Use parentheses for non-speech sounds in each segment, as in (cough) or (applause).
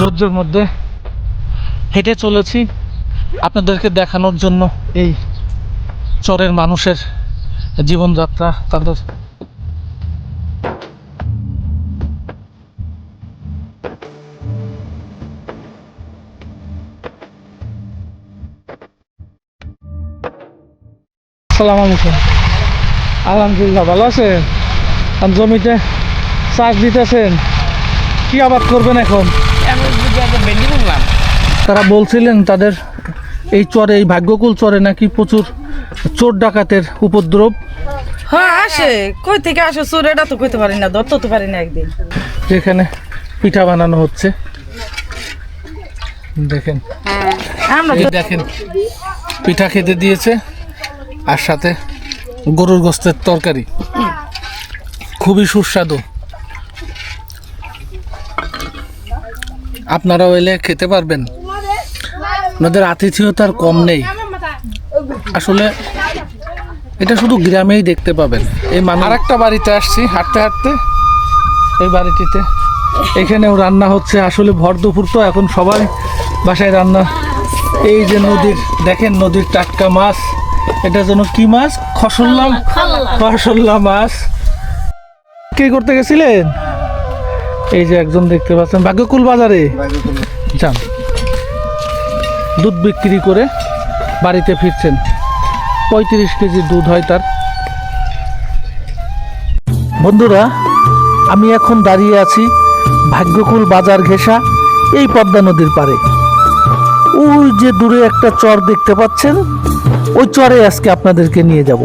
রৌদ্রের মধ্যে হেঁটে চলেছি আপনাদেরকে দেখানোর জন্য এই চরের মানুষের জীবনযাত্রা, তাদের আলাইকুম। আলহামদুলিল্লাহ, ভালো আছেন? জমিতে চাষ দিতেছেন, কি আবাদ করবেন এখন? তারা বলছিলেন তাদের এই চরে এই ভাগ্যকুল চরে নাকি প্রচুর চোর ডাকাতের উপদ্রব। হ্যাঁ আসে। কই থেকে আসে চোর? এটা তো কইতে পারি না ধরতে তো পারি না একদিন। যেখানে পিঠা বানানো হচ্ছে। দেখেন। দেখেন পিঠা খেতে দিয়েছে আর সাথে গরুর গোস্তের তরকারি। খুবই সুস্বাদু। আপনারাও এলে খেতে পারবেন। ওনাদের আতিথেয়তার কম নেই। আসলে এটা শুধু গ্রামেই দেখতে পাবেন। এই মান আর একটা বাড়িতে আসছি, হাঁটতে হাঁটতে। এই বাড়িটিতে। এখানেও রান্না হচ্ছে। আসলে ভর দুপুর তো এখন সবাই বাসায় রান্না। এই যে নদীর, দেখেন নদীর টাটকা মাছ। এটা যেন কি মাছ? খসল্লা খসল্লা মাছ। কি করতে গেছিলেন? এই যে একজন দেখতে পাচ্ছেন ভাগ্যকুল বাজারে। যান। দুধ বিক্রি করে বাড়িতে ফিরছেন। পঁয়ত্রিশ কেজি দুধ হয় তার। বন্ধুরা আমি এখন দাঁড়িয়ে আছি ভাগ্যকুল বাজার ঘেঁষা এই পদ্মা নদীর পারে ওই যে দূরে একটা চর দেখতে পাচ্ছেন ওই চরে আজকে আপনাদেরকে নিয়ে যাব।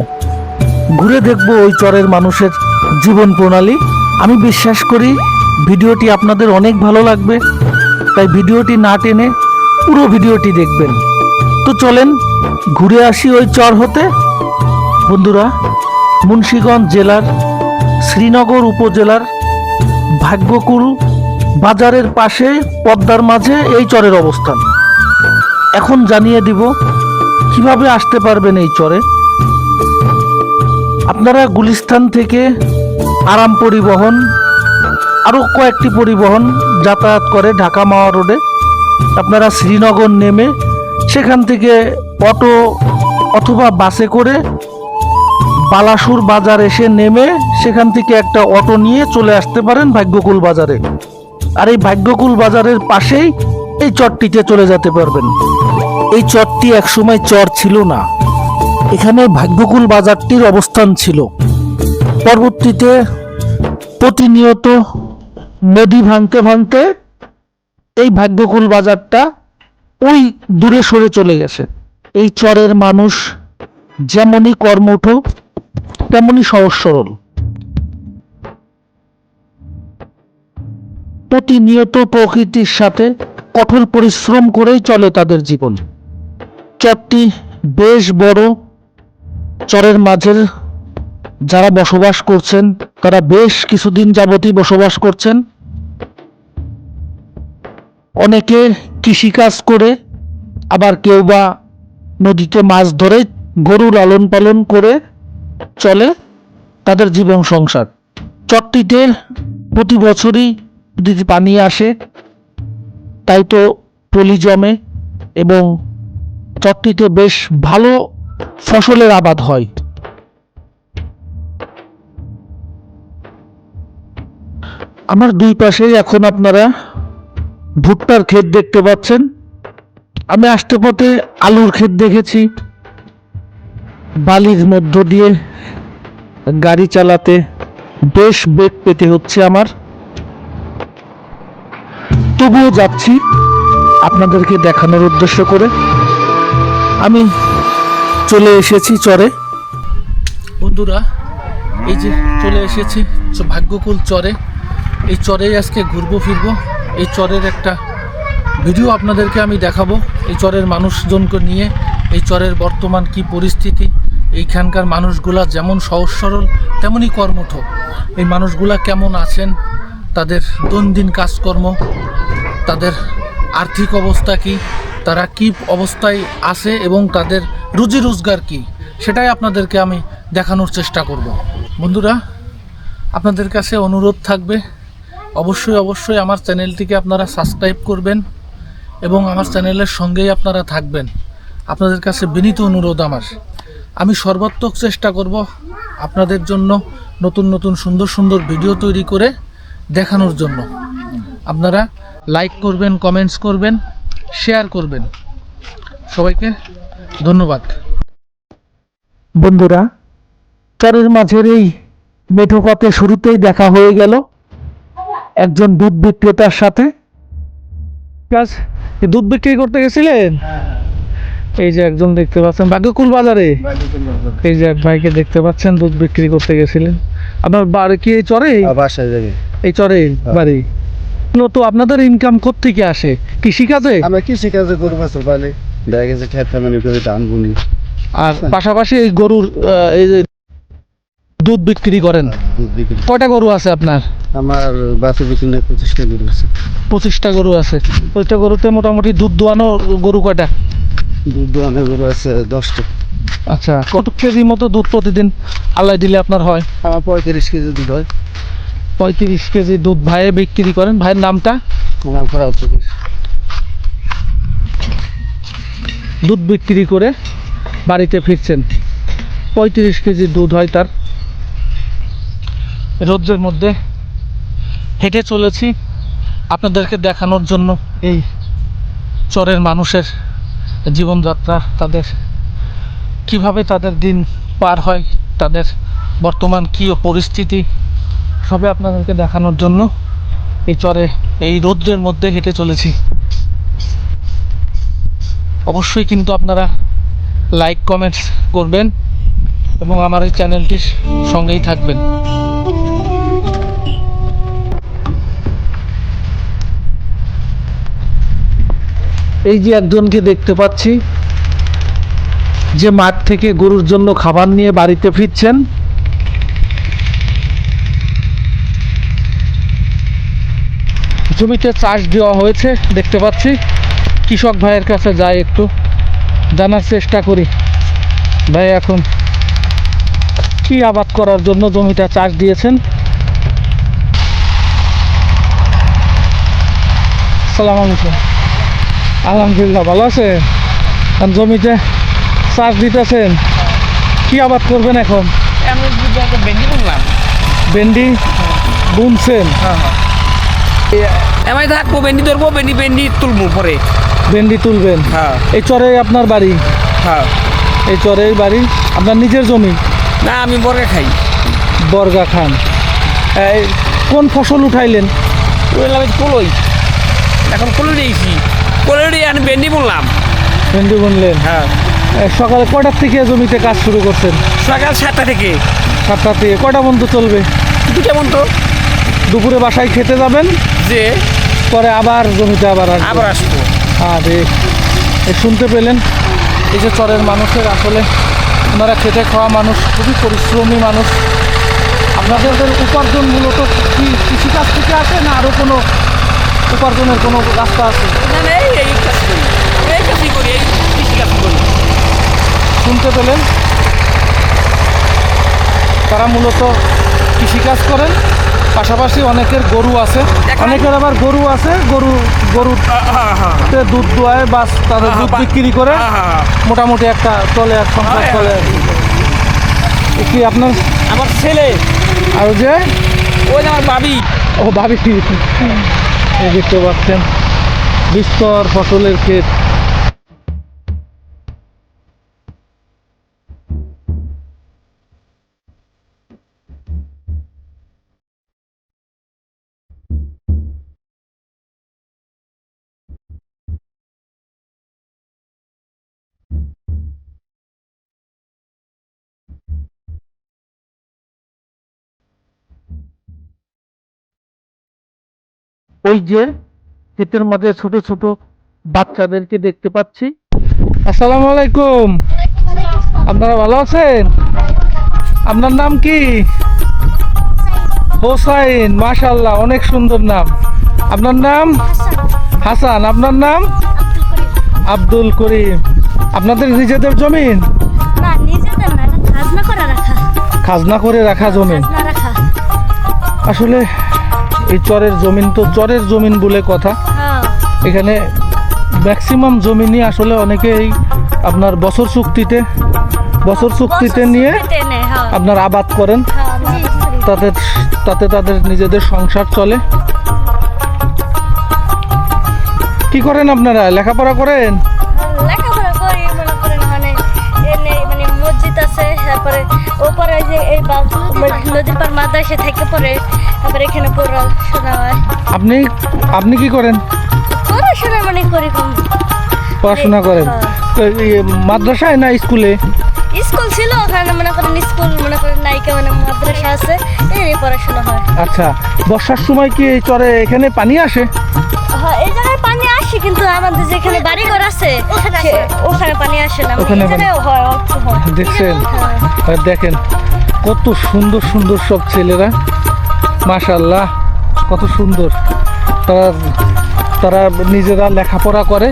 ঘুরে দেখব ওই চরের মানুষের জীবন প্রণালী। আমি বিশ্বাস করি ভিডিওটি আপনাদের অনেক ভালো লাগবে, তাই ভিডিওটি না টেনে পুরো ভিডিওটি দেখবেন। তো চলেন ঘুরে আসি ওই চর হতে। বন্ধুরা, মুন্সীগঞ্জ জেলার, শ্রীনগর উপজেলার ভাগ্যকুল বাজারের পাশে, পদ্মার মাঝে এই চরের অবস্থান। এখন জানিয়ে দিব, কীভাবে আসতে পারবেন এই চরে? আপনারা গুলিস্তান থেকে আরাম পরিবহন আরও কয়েকটি পরিবহন যাতায়াত করে ঢাকা মাওয়া রোডে। আপনারা শ্রীনগর নেমে সেখান থেকে অটো অথবা বাসে করে বালাসুর বাজার এসে নেমে সেখান থেকে একটা অটো নিয়ে চলে আসতে পারেন ভাগ্যকুল বাজারে। আর এই ভাগ্যকুল বাজারের পাশেই এই চরটিতে চলে যেতে পারবেন। এই চরটি একসময় চর ছিল না। এখানে ভাগ্যকুল বাজারটির অবস্থান ছিল। পরবর্তীতে প্রতিনিয়ত নদী ভাঙতে ভাঙতে এই ভাগ্যকুল বাজারটা ওই দূরে সরে চলে গেছে। এই চরের মানুষ যেমনই কর্মঠ তেমনই সহজ সরল। প্রতিনিয়ত প্রকৃতির সাথে কঠোর পরিশ্রম করেই চলে তাদের জীবন। চরটি বেশ বড়, চরের মাঝের যারা বসবাস করছেন, তারা বেশ কিছুদিন যাবতই বসবাস করছেন। অনেকে কৃষিকাজ করে, আবার কেউ বা নদীতে মাছ ধরে, গরু লালন পালন করে চলে তাদের জীবন সংসার। চরটিতে প্রতি বছরই যদি পানি আসে, তাই তো পলি জমে এবং চরটিতে বেশ ভালো ফসলের আবাদ হয়। আমার দুই পাশেই এখন আপনারা ভুট্টার ক্ষেত দেখতে পাচ্ছেন। আমি আসতে পথে আলুর ক্ষেত দেখেছি। বালির মধ্য দিয়ে গাড়ি চালাতে বেশ বেগ পেতে হচ্ছে আমার। তবুও যাচ্ছি আপনাদেরকে দেখানোর উদ্দেশ্য করে। আমি চলে এসেছি চরে। বন্ধুরা, এই যে চলে এসেছি ভাগ্যকুল চরে। এই চরেই আজকে ঘুরবো, ফিরবো। এই চরের একটা ভিডিও আপনাদেরকে আমি দেখাবো। এই চরের মানুষজনকে নিয়ে এই চরের বর্তমান কি পরিস্থিতি, এইখানকার মানুষগুলা যেমন সহজ সরল তেমনই কর্মঠ। এই মানুষগুলা কেমন আছেন, তাদের দৈনন্দিন কাজকর্ম, তাদের আর্থিক অবস্থা কি, তারা কি অবস্থায় আছে এবং তাদের রুজি রোজগার কি, সেটাই আপনাদেরকে আমি দেখানোর চেষ্টা করব। বন্ধুরা, আপনাদের কাছে অনুরোধ থাকবে অবশ্যই অবশ্যই আমার চ্যানেলটিকে আপনারা সাবস্ক্রাইব করবেন এবং আমার চ্যানেলের সঙ্গেই আপনারা থাকবেন। আপনাদের কাছে বিনীত অনুরোধ আমার। আমি সর্বাত্মক চেষ্টা করব আপনাদের জন্য নতুন নতুন, সুন্দর সুন্দর ভিডিও তৈরি করে দেখানোর জন্য। আপনারা লাইক করবেন কমেন্টস করবেন শেয়ার করবেন। সবাইকে ধন্যবাদ। বন্ধুরা, চরের মাঝের এই মেঠো পথে শুরুতেই দেখা হয়ে গেল। একজন দুধ বিক্রেতার সাথে? কাজ দুধ বিক্রি করতে গেছিলেন? এই যে একজন দেখতে পাচ্ছেন ভাগ্যকুল বাজারে। এই যে এক ভাইকে দেখতে পাচ্ছেন দুধ বিক্রি করতে গেছিলেন। আপনার বাড়ি কি এই চরে বাসায় যাবে এই চরে বাড়ি। তো আপনাদের ইনকাম থেকে আসে? কৃষিকাজে? আমরা কৃষি কাজে গরু পালি। দেখা গেছে ধান বুনি। আর পাশাপাশি এই গরুর এই যে দুধ বিক্রি করেন? দুধ বিক্রি কয়টা গরু আছে আপনার? আমার বিক্রি নিয়ে পঁচিশটা গরু আছে। পঁচিশটা গরু আছে। পঁচিশটা গরুতে মোটামুটি দুধ দোয়ানো গরু কয়টা? দুধ দোয়ানের গরু আছে দশটা। আচ্ছা কত কেজি মতো দুধ প্রতিদিন আল্লাহ দিলে আপনার হয়? আমার পঁয়ত্রিশ কেজি দুধ হয়। পঁয়ত্রিশ কেজি দুধ ভাইয়ে বিক্রি করেন। ভাইয়ের নামটা? আমার করা দুধ বিক্রি করে বাড়িতে ফিরছেন। পঁয়ত্রিশ কেজি দুধ হয় তার। রোদ্রের মধ্যে হেঁটে চলেছি আপনাদেরকে দেখানোর জন্য এই চরের মানুষের জীবনযাত্রা, তাদের কীভাবে তাদের দিন পার হয়, তাদের বর্তমান কী পরিস্থিতি সবে আপনাদেরকে দেখানোর জন্য এই চরে, এই রৌদ্রের মধ্যে হেঁটে চলেছি। অবশ্যই কিন্তু আপনারা লাইক কমেন্টস করবেন এবং আমার এই চ্যানেলটির সঙ্গেই থাকবেন। এই যে একজনকে দেখতে পাচ্ছি, যে মাঠ থেকে গরুর জন্য খাবার নিয়ে বাড়িতে ফিরছেন। জমিতে চাষ দেওয়া হয়েছে, দেখতে পাচ্ছি। কৃষক ভাইয়ের কাছে যাই একটু, জানার চেষ্টা করি। ভাই, এখন কি আবাদ করার জন্য জমিটা চাষ দিয়েছেন? সালাম আলহামদুলিল্লাহ ভালো আছে? জমিতে চাষ দিতেছেন কি আবাদ করবেন এখন? ভেন্ডি বললাম ভেন্ডি বুনছেন? আমি থাকব ভেন্ডি ধরবো ভেন্ডি ভেন্ডি তুলবো পরে। ভেন্ডি তুলবেন? হ্যাঁ। এই চরে আপনার বাড়ি? হ্যাঁ। এই চরেই বাড়ি? আপনার নিজের জমি? না আমি বরে খাই। বর্গা খান। এই কোন ফসল উঠাইলেন? কলই। এখন কলই দিয়েছি। কলই দিয়ে ভেন্ডি বললাম ভেন্ডি বুনলেন? হ্যাঁ। সকালে কটার থেকে জমিতে কাজ শুরু করছেন? সকাল সাতটা থেকে। সাতটা থেকে। কটা পর্যন্ত চলবে? দুটা মতো দুপুরে বাসায় খেতে যাবেন? যে পরে আবার জমিতে আবার আসবেন। আবার আসব। আর শুনতে পেলেন? এই যে চরের মানুষের আসলে ওনারা খেটে খাওয়া মানুষ খুবই পরিশ্রমী মানুষ। আপনাদের উপার্জন মূলত কি কৃষিকাজ থেকে আসে না আরও কোনো উপার্জনের কোনো রাস্তা আছে? না না এই এই কাজ করি। এই কাজই করি এই কৃষি কাজ করি। শুনতে পেলেন? তারা মূলত কৃষিকাজ করেন পাশাপাশি অনেকের গরু আছে। অনেকের আবার গরু আছে গরু গরুতে হ্যাঁ হ্যাঁ। দুধ দোয়ায় বা তাদের হ্যাঁ, দুধ বিক্রি করে মোটামুটি একটা চলে এক সংসার চলে। কি আপনার আমার ছেলে। আর যে ওই যে আমার ভাবি। ও ভাবি। দেখতে পাচ্ছেন বিস্তর ফসলের ক্ষেত। ওই যে ক্ষেতের মধ্যে ছোট ছোট বাচ্চাদেরকে দেখতে পাচ্ছি। আসসালামু আলাইকুম। আপনারা ভালো আছেন? আপনার নাম কি? হোসাইন মাশাল্লাহ অনেক সুন্দর নাম। আপনার নাম? হাসান। আপনার নাম? আব্দুল করিম। আপনাদের নিজেদের জমিন? খাজনা করে রাখা। জমি আসলে এই চরের জমিন তো চরের জমিন বলে কথা। হ্যাঁ। এখানে ম্যাক্সিমাম জমিনই আসলে অনেকে এই আপনার বছর চুক্তিতে বছর চুক্তিতে নিয়ে হ্যাঁ। আপনার আবাদ করেন। হ্যাঁ। তাদের তাতে তাদের নিজেদের সংসার চলে। কি করেন আপনারা? লেখাপড়া করেন? যে এই নদীর পার মাদ্রাসা থেকে পরে তারপরে এখানে পড়াশোনা হয়। আপনি আপনি কি করেন? পড়াশোনা মানে করি পড়াশোনা করেন। মাদ্রাসায় না স্কুলে? স্কুল ছিল ওখানে মনে করেন স্কুল মনে করেন নাইকে মানে মাদ্রাসা আছে এই পড়াশোনা হয়। আচ্ছা বর্ষার সময় কি এই চরে এখানে পানি আসে? হ্যাঁ এই জায়গায় পানি আসে কিন্তু আমাদের যেখানে বাড়িঘর আছে ওখানে পানি আসে না। ওখানে হয় দেখছেন? হ্যাঁ। দেখেন কত সুন্দর সুন্দর সব ছেলেরা। মাশাল্লাহ কত সুন্দর। তারা তারা নিজেরা লেখাপড়া করে।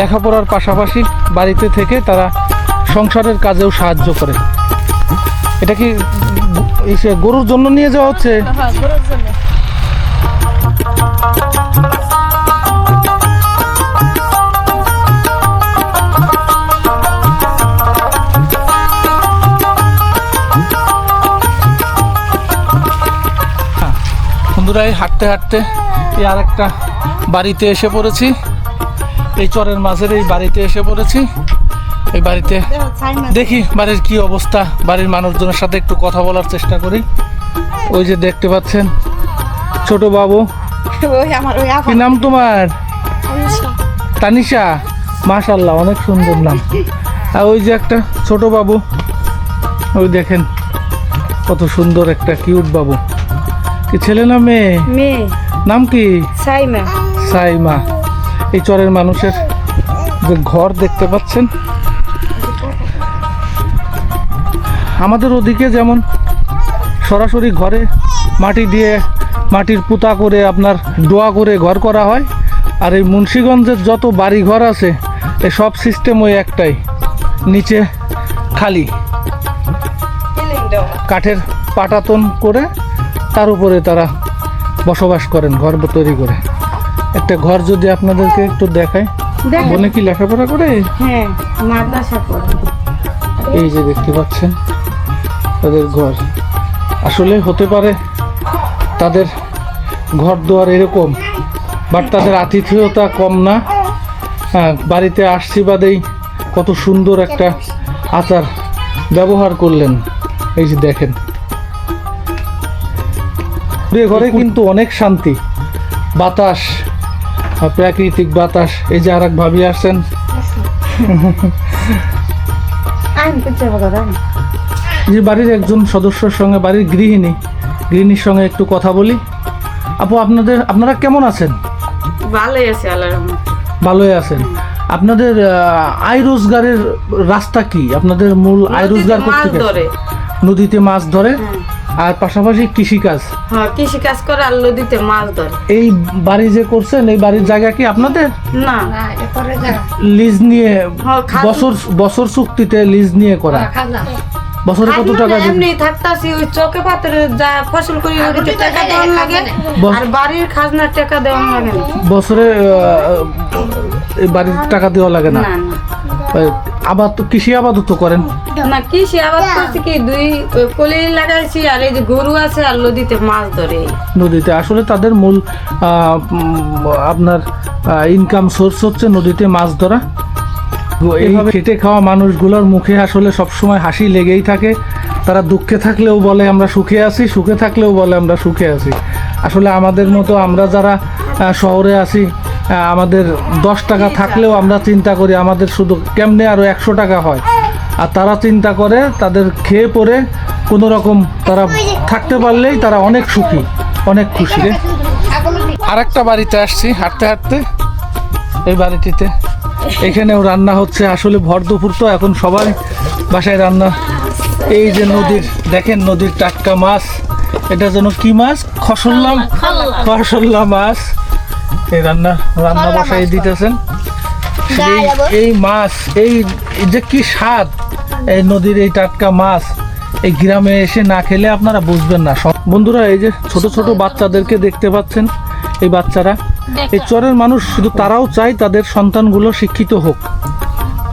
লেখাপড়ার পাশাপাশি বাড়িতে থেকে তারা সংসারের কাজেও সাহায্য করে। এটা কি গরুর জন্য নিয়ে যাওয়া হচ্ছে? গরুর জন্য বন্ধুরা এই হাঁটতে হাঁটতে এই আর একটা বাড়িতে এসে পড়েছি। এই চরের মাঝের এই বাড়িতে এসে পড়েছি। এই বাড়িতে দেখি বাড়ির কি অবস্থা বাড়ির মানুষজনের সাথে একটু কথা বলার চেষ্টা করি। ওই যে দেখতে পাচ্ছেন ছোট বাবু। কি নাম তোমার? তানিশা। মাশাল্লাহ অনেক সুন্দর নাম। আর ওই যে একটা ছোট বাবু ওই দেখেন কত সুন্দর একটা কিউট বাবু। কি ছেলে না মেয়ে? মেয়ে। নাম কি? সাইমা। সাইমা। এই চরের মানুষের যে ঘর দেখতে পাচ্ছেন? আমাদের ওদিকে যেমন সরাসরি ঘরে মাটি দিয়ে মাটির পুতা করে আপনার ডোয়া করে ঘর করা হয় আর এই মুন্সীগঞ্জের যত বাড়ি ঘর আছে এই সব সিস্টেম ওই একটাই নিচে খালি। কাঠের পাটাতন করে তার উপরে তারা বসবাস করেন ঘর তৈরি করে। একটা ঘর যদি আপনাদেরকে একটু দেখায় বনে কি লেখাপড়া করে? হ্যাঁ মাদ্রাসা পড়ে। এই যে দেখতে পাচ্ছেন তাদের ঘর। আসলে হতে পারে তাদের ঘর দুয়ার এরকম বাট তাদের আতিথেয়তা কম না। হ্যাঁ বাড়িতে আসছি বাদেই কত সুন্দর একটা আচার ব্যবহার করলেন। এই যে দেখেন। পুরে ঘরে কিন্তু অনেক শান্তি। বাতাস প্রাকৃতিক বাতাস এই যে আর এক ভাবি আসছেন। আমি যে বাড়ির একজন সদস্যর সঙ্গে বাড়ির গৃহিণী গৃহিণীর সঙ্গে একটু কথা বলি। আপু আপনাদের আপনারা কেমন আছেন? ভালোই আছে ভালোই আছেন। আপনাদের আয় রোজগারের রাস্তা কি? আপনাদের মূল আয় রোজগার করতে নদীতে মাছ ধরে? আর পাশাপাশি কৃষিকাজ। হ্যাঁ কৃষি কাজ করে আর নদীতে মাছ ধরে। এই বাড়ি যে করছেন এই বাড়ির জায়গা কি আপনাদের? না। লিজ নিয়ে হ্যাঁ, বছর বছর চুক্তিতে লিজ নিয়ে করা। বছরে কত টাকা দিন? এমনি থাকতাছি ওই চকে পাত্রে যা ফসল করি ওদিকে টাকা দেওয়া লাগে আর বাড়ির খাজনার টাকা দেওয়া লাগে না। বছরে এই বাড়ির টাকা দেওয়া লাগে না? আবাদ তো কৃষি আবাদও তো করেন। না কৃষি আবাদ করছি কি? দুই কলি লাগাইছি আর এই যে গরু আছে আর নদীতে মাছ ধরে। নদীতে আসলে তাদের মূল আপনার ইনকাম সোর্স হচ্ছে নদীতে মাছ ধরা। এইভাবে খেটে খাওয়া মানুষগুলোর মুখে আসলে সবসময় হাসি লেগেই থাকে। তারা দুঃখে থাকলেও বলে আমরা সুখে আছি সুখে থাকলেও বলে আমরা সুখে আছি। আসলে আমাদের মতো আমরা যারা শহরে আছি আমাদের দশ টাকা থাকলেও আমরা চিন্তা করি আমাদের শুধু কেমনে আরও একশো টাকা হয়। আর তারা চিন্তা করে তাদের খেয়ে পরে কোনো রকম তারা থাকতে পারলেই তারা অনেক সুখী অনেক খুশি। রে আর একটা বাড়িতে আসছি হাঁটতে হাঁটতে এই বাড়িটিতে। এখানেও রান্না হচ্ছে আসলে ভর দুপুর তো এখন সবাই বাসায় রান্না। এই যে নদীর দেখেন নদীর টাটকা মাছ এটা যেন কি মাছ? খসল্লা খসল্লা মাছ। এই রান্না রান্না বসাই দিতেছেন। এই মাছ এই যে কি স্বাদ! এই নদীর এই টাটকা মাছ এই গ্রামে এসে না খেলে আপনারা বুঝবেন না। সব বন্ধুরা এই যে ছোট ছোট বাচ্চাদেরকে দেখতে পাচ্ছেন এই বাচ্চারা। এই চরের মানুষ শুধু তারাও চায় তাদের সন্তানগুলো শিক্ষিত হোক।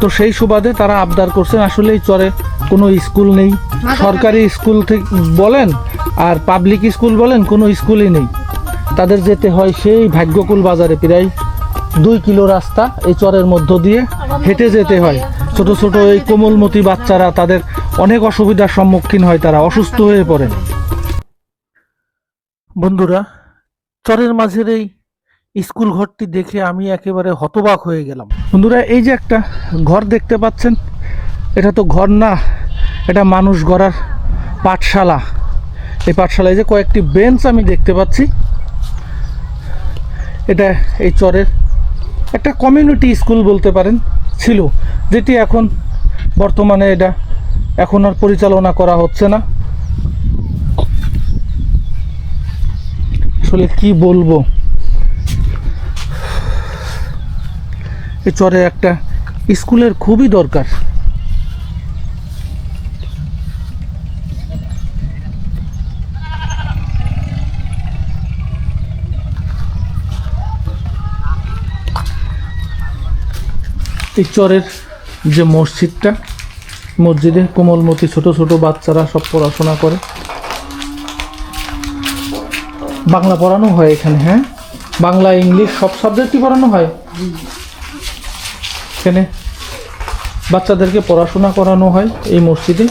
তো সেই সুবাদে তারা আবদার করছেন আসলে এই চরে কোনো স্কুল নেই। সরকারি স্কুল থেকে বলেন আর পাবলিক স্কুল বলেন কোনো স্কুলই নেই। তাদের যেতে হয় সেই ভাগ্যকুল বাজারে প্রায় দুই কিলো রাস্তা এই চরের মধ্য দিয়ে হেঁটে যেতে হয়। ছোট ছোট এই কোমলমতি বাচ্চারা তাদের অনেক অসুবিধার সম্মুখীন হয়, তারা অসুস্থ হয়ে পড়ে বন্ধুরা, চরের মাঝের এই স্কুল ঘরটি দেখে আমি একেবারে হতবাক হয়ে গেলাম। বন্ধুরা, এই যে একটা ঘর দেখতে পাচ্ছেন, এটা তো ঘর না, এটা মানুষ গড়ার পাঠশালা। এই পাঠশালায় যে কয়েকটি বেঞ্চ আমি দেখতে পাচ্ছি, এটা এই চরের একটা কমিউনিটি স্কুল বলতে পারেন। ছিল, যেটি এখন বর্তমানে এটা এখন আর পরিচালনা করা হচ্ছে না। আসলে কি বলব? এ চরে একটা স্কুলের খুবই দরকার। এই চরের যে মসজিদটা, মসজিদে কোমলমতি ছোট ছোট বাচ্চারা সব পড়াশোনা করে। বাংলা পড়ানো হয় এখানে হ্যাঁ? বাংলা, ইংলিশ সব সাবজেক্টই পড়ানো হয়? এখানে বাচ্চাদেরকে পড়াশোনা করানো হয় এই মসজিদে।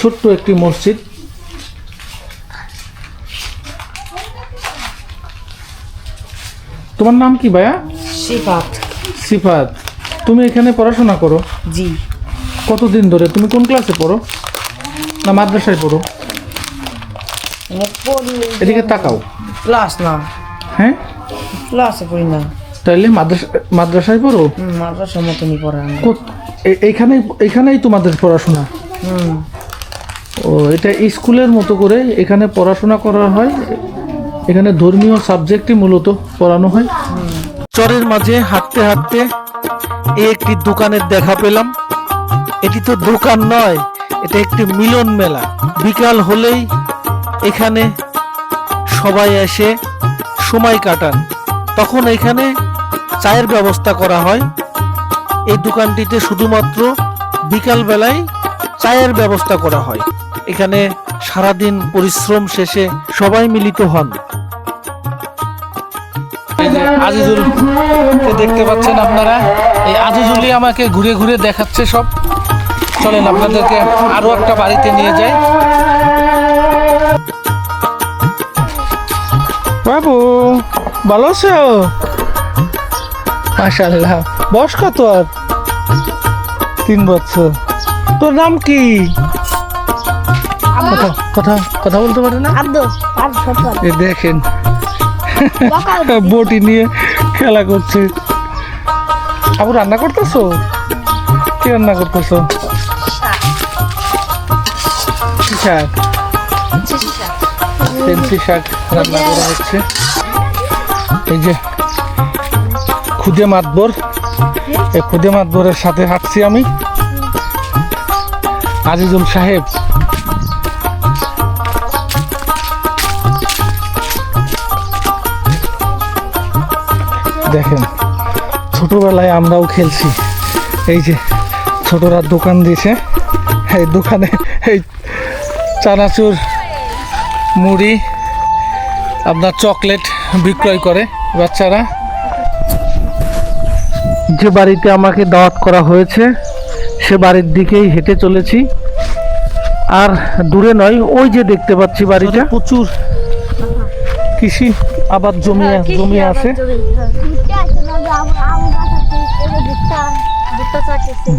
ছোট্ট একটি মসজিদ। তোমার নাম কি ভাইয়া? সিফাত সিফাত তুমি এখানে পড়াশোনা করো? জি। কতদিন ধরে? তুমি কোন ক্লাসে পড়ো? না মাদ্রাসায় পড়ো? এদিকে তাকাও। ক্লাস না। হ্যাঁ? ক্লাসে পড়ি না। তাইলে মাদ্রাসা মাদ্রাসায় পড়ো? মাদ্রাসার মতনই পড়ে আমি। কোত- এ- এইখানেই তোমাদের পড়াশোনা? হুম। ও এটা স্কুলের মতো করে এখানে পড়াশোনা করা হয়? এখানে ধর্মীয় সাবজেক্টই মূলত পড়ানো হয়? চরের মাঝে হাঁটতে হাঁটতে এই একটি দোকানের দেখা পেলাম। এটি তো দোকান নয়, এটা একটি মিলন মেলা। বিকাল হলেই এখানে সবাই এসে সময় কাটান। তখন এখানে চায়ের ব্যবস্থা করা হয়। এই দোকানটিতে শুধুমাত্র বিকাল বেলায় চায়ের ব্যবস্থা করা হয়। এখানে সারাদিন পরিশ্রম শেষে সবাই মিলিত হন। আজিজুল দেখতে পাচ্ছেন আপনারা? এই আজিজুলই আমাকে ঘুরে ঘুরে দেখাচ্ছে সব। চলেন আপনাদেরকে আরও একটা বাড়িতে নিয়ে যাই। বাবু ভালো আছো? মাশাল্লাহ বয়স কত আর? তিন বছর। তোর নাম কি? কথা কথা কথা বলতে পারে না? দেখেন (laughs) বটি নিয়ে খেলা করছে। আবু, রান্না করতেছো? কি রান্না করতেছো? শাক? পেন্সি শাক রান্না করা হচ্ছে। এই যে খুদে মাতবর। এই খুদে মাতবরের সাথে হাঁটছি আমি। আজিজুল সাহেব। দেখেন ছোটবেলায় আমরাও খেলছি। এই যে ছোটরা দোকান দিয়েছে এই দোকানে এই চানাচুর মুড়ি আপনার চকলেট বিক্রয় করে বাচ্চারা। যে বাড়িতে আমাকে দাওয়াত করা হয়েছে সে বাড়ির দিকেই হেঁটে চলেছি। আর দূরে নয় ওই যে দেখতে পাচ্ছি বাড়িটা। প্রচুর। কৃষি আবাদ জমি জমি আছে?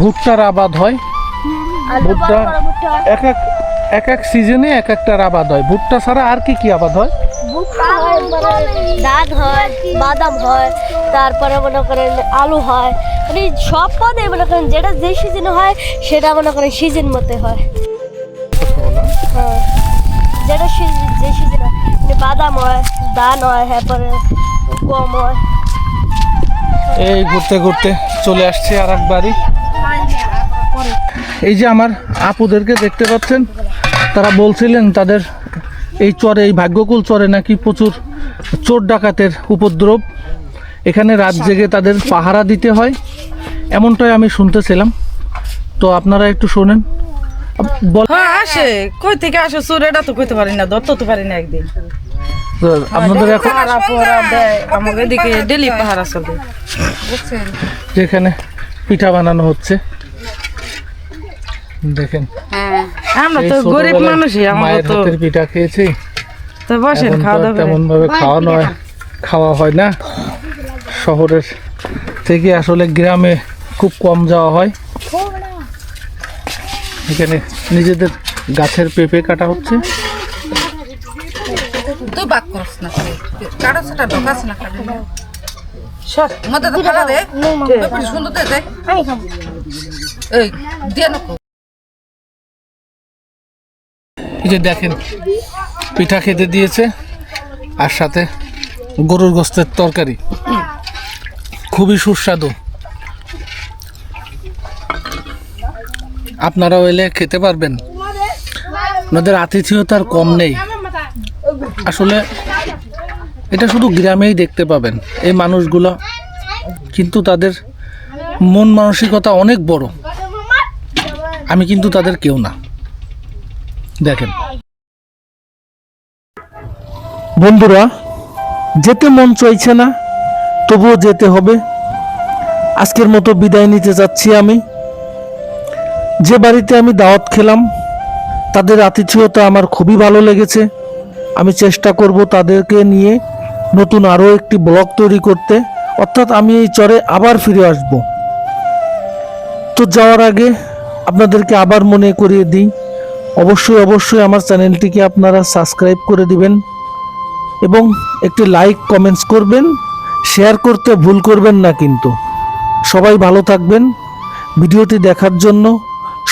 ভুট্টার আবাদ হয়। ভুট্টা এক এক এক এক সিজনে এক একটার আবাদ হয়। ভুট্টা ছাড়া আর কি কি আবাদ হয়? ধান হয় বাদাম হয় তারপরে মনে করেন আলু হয়। মানে সব পদে মনে করেন যেটা যে সিজনে হয় সেটা মনে করেন সিজন মতে হয়। হ্যাঁ। যেটা সিজন যে সিজন হয়। মানে এই ঘুরতে ঘুরতে চলে আসছে আর এক বাড়ি। এই যে আমার আপুদেরকে দেখতে পাচ্ছেন, তারা বলছিলেন তাদের এই চরে, এই ভাগ্যকুল চরে নাকি প্রচুর চোর ডাকাতের উপদ্রব। এখানে রাত জেগে তাদের পাহারা দিতে হয়। এমনটাই আমি শুনতেছিলাম। তো আপনারা একটু শোনেন। হ্যাঁ আসে। কই থেকে আসে? চোর এটা তো কইতে পারি না ধরতে তো পারি না একদিন। আপনাদের এখন পাহারা পোহারা দেয় আমাকে এদিকে ডেলি পাহারা চলে। যেখানে পিঠা বানানো হচ্ছে। দেখেন। আমরা তো গরিব মানুষই আমাকে মায়ের তো পিঠা খেয়েছি। তো বসেন খাওয়া দাওয়া তেমন ভাবে খাওয়ানো হয় খাওয়া হয় না। শহরের থেকে আসলে গ্রামে খুব কম যাওয়া হয়। এখানে নিজেদের গাছের পেঁপে কাটা হচ্ছে। তুই বাক করস না কারও সেটা ঢোকাস না মধ্যে তো ফেলা দে। সুন্দর দে। দিয়ে এই যে দেখেন পিঠা খেতে দিয়েছে আর সাথে গরুর গোস্তের তরকারি। খুবই সুস্বাদু। আপনারাও এলে খেতে পারবেন। আপনাদের আতিথেয়তার কম নেই। আসলে এটা শুধু গ্রামেই দেখতে পাবেন। এই মানুষগুলো কিন্তু তাদের মন মানসিকতা অনেক বড়। আমি কিন্তু তাদের কেউ না। দেখেন। বন্ধুরা, যেতে মন চাইছে না, তবুও যেতে হবে। আজকের মতো বিদায় নিতে যাচ্ছি আমি। যে বাড়িতে আমি দাওয়াত খেলাম, তাদের আতিথেয়তা আমার খুবই ভালো লেগেছে। আমি চেষ্টা করব তাদেরকে নিয়ে নতুন আরও একটি ব্লগ তৈরি করতে। অর্থাৎ আমি এই চরে আবার ফিরে আসব। তো যাওয়ার আগে আপনাদেরকে আবার মনে করিয়ে দিই, অবশ্যই অবশ্যই আমার চ্যানেলটিকে আপনারা সাবস্ক্রাইব করে দিবেন এবং একটি লাইক, কমেন্টস করবেন, শেয়ার করতে ভুল করবেন না কিন্তু। সবাই ভালো থাকবেন। ভিডিওটি দেখার জন্য